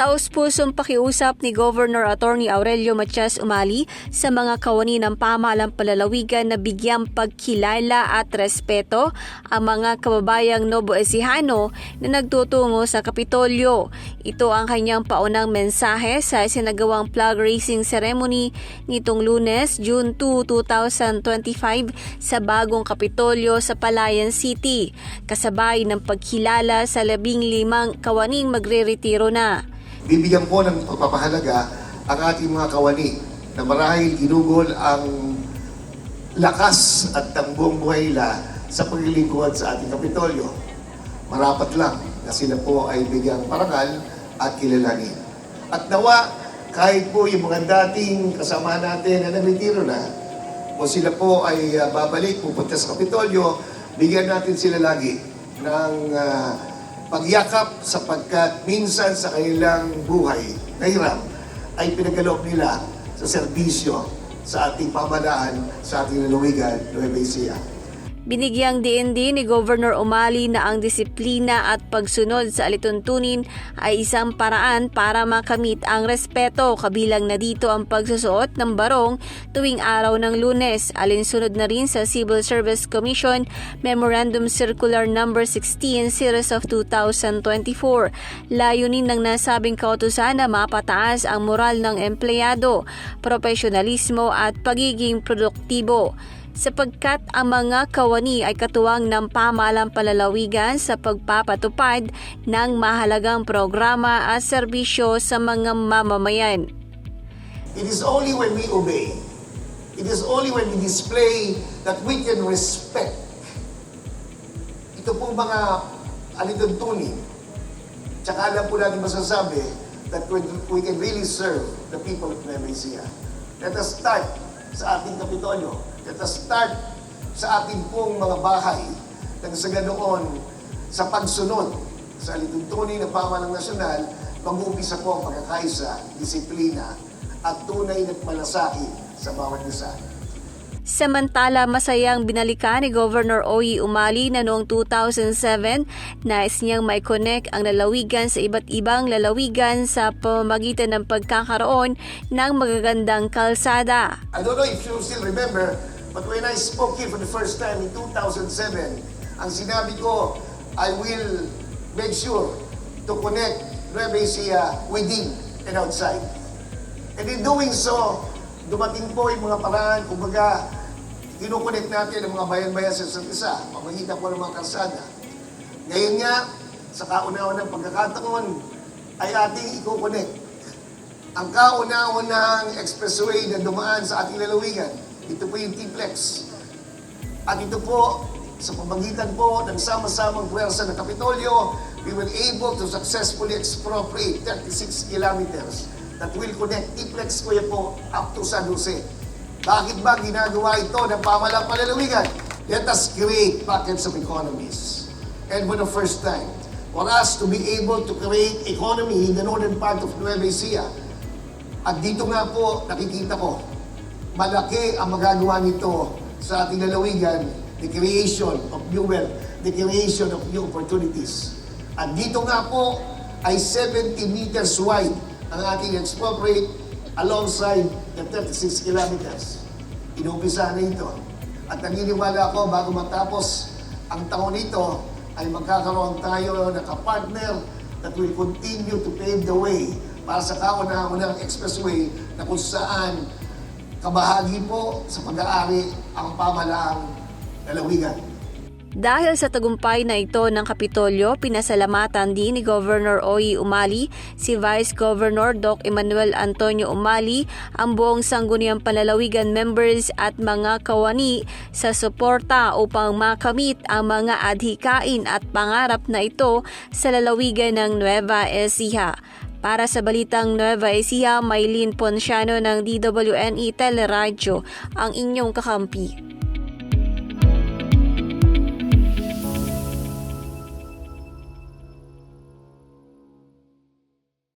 Taos-pusong pakiusap ni Governor Attorney Aurelio Matias Umali sa mga kawani ng pamahalang palalawigan na bigyang pagkilala at respeto ang mga kababayang Novo Ecijano na nagtutungo sa Kapitolyo. Ito ang kanyang paunang mensahe sa sinagawang flag raising ceremony nitong lunes, June 2, 2025 sa bagong Kapitolyo sa Palayan City, kasabay ng pagkilala sa labing limang kawaning magre-retiro na. Bibigyan po ng pagpapahalaga ang ating mga kawani na marahil ginugol ang lakas at tambong buhay nila sa paglilingkod sa ating Kapitolyo. Marapat lang na sila po ay bigyang parangal at kilalanin. At nawa, kahit po yung mga dating kasama natin na nagretiro na, o sila po ay ah, babalik, pupunta sa Kapitolyo, bigyan natin sila lagi ng ah, pagyakap sapagkat minsan sa kanilang buhay na hiram ay pinagaloob nila sa serbisyo sa ating pamalaan, sa ating lalawigan, Nueva Ecija. Binigyang din ni Governor Umali na ang disiplina at pagsunod sa alituntunin ay isang paraan para makamit ang respeto kabilang na dito ang pagsusuot ng barong tuwing araw ng lunes alinsunod na rin sa Civil Service Commission Memorandum Circular No. 16 Series of 2024. Layunin ng nasabing kautusan na mapataas ang moral ng empleyado, profesionalismo at pagiging produktibo sapagkat ang mga kawani ay katuwang ng pamahalang palalawigan sa pagpapatupad ng mahalagang programa at serbisyo sa mga mamamayan. It is only when we obey, it is only when we display that we can respect ito pong mga alituntunin. Tsaka alam po natin masasabi that we, can really serve the people of Nueva Ecija. Let us start sa ating Kapitolyo. Let us start sa ating pong mga bahay nang sa ganoon sa pagsunod sa alituntunin ng pamahalang nasyonal, mag-uumpisa po ang pagkakaisa, disiplina, at tunay na malasakit sa bawat isa. Samantala, masayang binalikan ni Governor Oyi Umali na noong 2007, nais niyang mai-connect ang lalawigan sa iba't ibang lalawigan sa pamamagitan ng pagkakaroon ng magagandang kalsada. I don't know if you still remember, but when I spoke here for the first time in 2007, ang sinabi ko, I will make sure to connect Nueva Ecija within and outside. And in doing so, dumating po yung mga paraan, kumbaga, kinukonek natin ang mga bayan-bayan sa isa't isa, pamagitan po ng mga kalsada. Ngayon nga, sa kauna-unang pagkakataon, ay ating ikukonek ang kauna-unang expressway na dumaan sa ating lalawigan. Ito po yung T-Plex. At ito po, sa pamagitan po ng sama-samang puwersa ng Kapitolyo, we were able to successfully expropriate 36 kilometers that will connect T-Plex Kuya po up to San Jose. Bakit ba ginagawa ito ng pamalang palalawigan? Let us create pockets of economies. And for the first time, for us to be able to create economy in the northern part of Nueva Ecija, at dito nga po, nakikita ko, malaki ang magagawa nito sa ating lalawigan, the creation of new wealth, the creation of new opportunities. At dito nga po ay 70 meters wide ang ating expropriate alongside the 36 kilometers. Inumpisa na ito. At naniniwala ako bago matapos ang taon nito ay magkakaroon tayo ng kapartner that will continue to pave the way para sa kauna-unang expressway na kung saan kabahagi po sa pag-aari ang pamalaang lalawigan. Dahil sa tagumpay na ito ng Kapitolyo, pinasalamatan din ni Governor Oyi Umali, si Vice Governor Doc Emmanuel Antonio Umali, ang buong sangguniang palalawigan members at mga kawani sa suporta upang makamit ang mga adhikain at pangarap na ito sa lalawigan ng Nueva Ecija. Para sa Balitang Nueva Ecija, Maylin Ponciano ng DWNE Teleradyo, ang inyong kakampi.